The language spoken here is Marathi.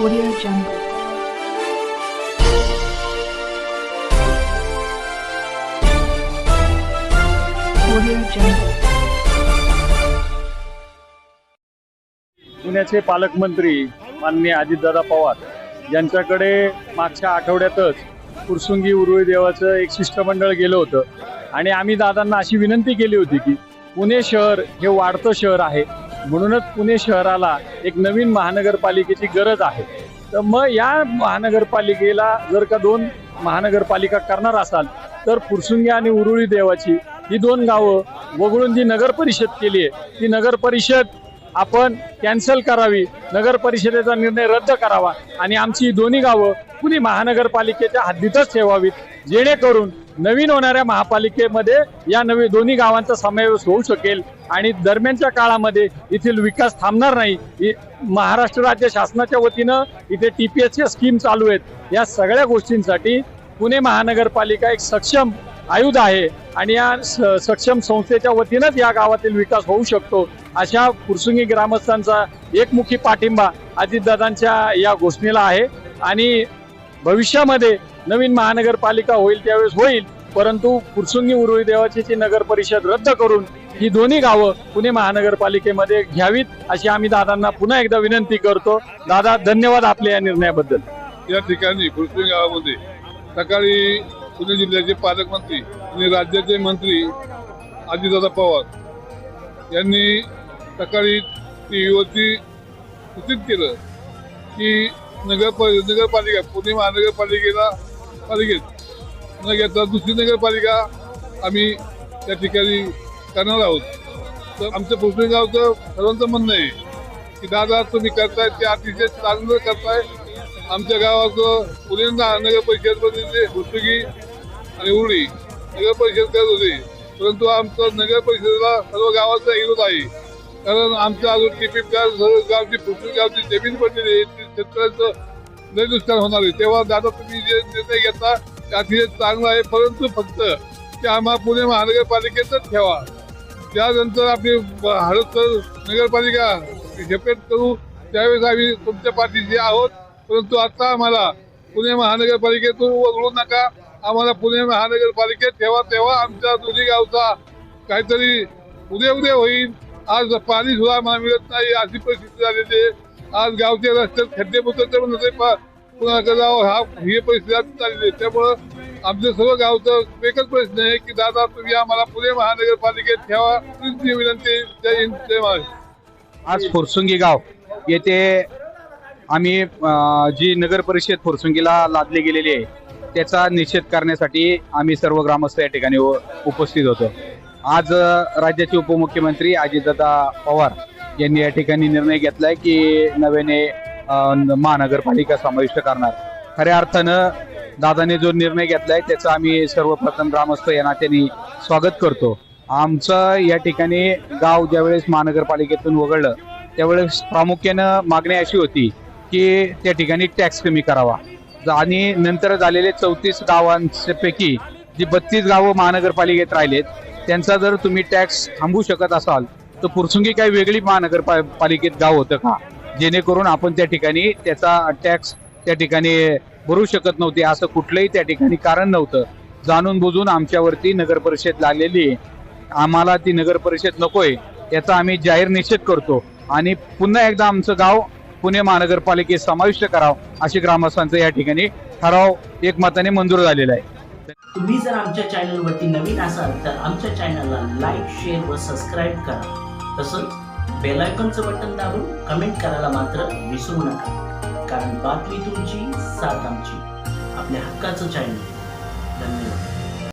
Audio Jungle. पुण्याचे पालकमंत्री माननीय अजितदादा पवार यांच्याकडे मागच्या आठवड्यातच कुरसुंगी उरुळी देवाचं एक शिष्टमंडळ गेलं होतं. आणि आम्ही दादांना अशी विनंती केली होती की पुणे शहर हे वाढतं शहर आहे. म्हणूनच पुणे शहराला एक नवीन महानगरपालिकेची गरज आहे. तर मग या महानगरपालिकेला जर का दोन महानगरपालिका करणार असाल तर फुरसुंगी आणि उरुळी देवाची ही दोन गावं वगळून जी नगर परिषद केली आहे ती नगर परिषद आपण कॅन्सल करावी नगर परिषदेचा निर्णय रद्द करावा आणि आमची ही दोन्ही गावं पुणे महानगरपालिकेच्या हद्दीतच ठेवावीत जेणेकरून नवीन होणाऱ्या महापालिकेमध्ये या नवी दोन्ही गावांचा समावेश होऊ शकेल. आणि दरम्यानच्या काळामध्ये येथील विकास थांबणार नाही. इ- महाराष्ट्र राज्य शासनाच्या वतीनं इथे टी पी एसच्या स्कीम चालू आहेत. या सगळ्या गोष्टींसाठी पुणे महानगरपालिका एक सक्षम आयुध आहे आणि या स- सक्षम संस्थेच्या वतीनंच या गावातील विकास होऊ शकतो. अशा पुरसुंगी ग्रामस्थांचा एकमुखी पाठिंबा अजितदादांच्या या घोषणेला आहे. आणि भविष्यामध्ये नवीन महानगरपालिका होईल त्यावेळेस होईल. परंतु पुरसुंगी उरुळी देवाची जी नगर परिषद रद्द करून ही दोन्ही गावं पुणे महानगरपालिकेमध्ये घ्यावीत अशी आम्ही दादांना पुन्हा एकदा विनंती करतो. दादा धन्यवाद आपल्या या निर्णयाबद्दल. या ठिकाणी कृष्ण गावामध्ये सकाळी पुणे जिल्ह्याचे पालकमंत्री आणि राज्याचे मंत्री अजितदादा पवार यांनी सकाळी टी व्हीवरती सूचित केलं की नगर नगरपालिका पुणे महानगरपालिकेला पालिकेत न घेता दुसरी नगरपालिका आम्ही त्या ठिकाणी करणार आहोत. तर आमचं पुणे गावचं सर्वांचं म्हणणं आहे की दादा तुम्ही करताय ते अतिशय चांगलं करताय. आमच्या गावाचं पुणे नगर परिषदमध्ये जे पुस्तकी आणि उरळी नगर परिषद करत होते. परंतु आमचं नगर परिषदेला सर्व गावाचा विरोध आहे. कारण आमच्या अजून टिपीप गावची पुस्तक गावची जमीन पडलेली आहे. शेतकऱ्यांचं लय नुकसान होणार आहे. तेव्हा दादा तुम्ही जे निर्णय घेता ते अतिशय चांगला आहे. परंतु फक्त ते आम्हाला पुणे महानगरपालिकेतच ठेवा. त्यानंतर आपली हळद नगरपालिका सेपरेट करू त्यावेळेस आम्ही तुमच्या पाठीशी आहोत. परंतु आता आम्हाला पुणे महानगरपालिकेतून वगळू नका. आम्हाला पुणे महानगरपालिकेत ठेवा तेव्हा आमच्या दोन्ही गावचा काहीतरी उद्या उद्या होईल. आज पाणी सुद्धा आम्हाला मिळत नाही अशी परिस्थिती झालेली आहे. आज गावचे रस्त्यात खड्डे बुतरते म्हणून पुन्हा जावं हा ही परिस्थिती चालली आहे त्यामुळं आमचं सर्व गावचं एकच प्रश्न आहे की दादा तुम्ही आम्हाला पुणे महानगरपालिकेत ठेवा. तुमची विनंती जय हिंद जय महाराष्ट्र आज फुरसुंगी गाव. येथे आम्ही जी नगर परिषद फुरसुंगीला लादली गेलेली आहे त्याचा निषेध करण्यासाठी आम्ही सर्व ग्रामस्थ या ठिकाणी उपस्थित होतो. आज राज्याचे उपमुख्यमंत्री अजितदादा पवार यांनी या ठिकाणी निर्णय घेतलाय की नव्याने महानगरपालिका समाविष्ट करणार. खऱ्या अर्थानं दादाने जो निर्णय घेतलाय त्याचं आम्ही सर्वप्रथम ग्रामस्थ या नात्याने स्वागत करतो. आमचं या ठिकाणी गाव ज्यावेळेस महानगरपालिकेतून वगळलं त्यावेळेस प्रामुख्यानं मागणी अशी होती की त्या ठिकाणी टॅक्स कमी करावा. आणि नंतर झालेले चौतीस गावांपैकी जी बत्तीस गावं महानगरपालिकेत राहिलेत त्यांचा जर तुम्ही टॅक्स थांबवू शकत असाल तर पुरसुंगी काही वेगळी महानगरपालिकेत गाव होतं का? जेणेकरून आपण त्या ठिकाणी त्याचा टॅक्स त्या ठिकाणी भरू शकत नव्हते असं कुठलंही त्या ठिकाणी कारण नव्हतं. जाणून बुजून आमच्यावरती नगर परिषद लागलेली आहे. आम्हाला ती नगर परिषद नकोय याचा आम्ही जाहीर निषेध करतो. आणि पुन्हा एकदा आमचं गाव पुणे महानगरपालिकेत समाविष्ट करावं अशी ग्रामस्थांचं या ठिकाणी ठराव एकमताने मंजूर झालेला आहे. तुम्ही जर आमच्या चॅनलवरती नवीन असाल तर आमच्या चॅनलला लाईक शेअर व सबस्क्राईब करा. तसंच बेल आयकॉनचं बटन दाबून कमेंट करायला मात्र विसरू नका. कारण बातमी तुमची साथ आमची. आपल्या हक्काचं चॅनल धन्यवाद.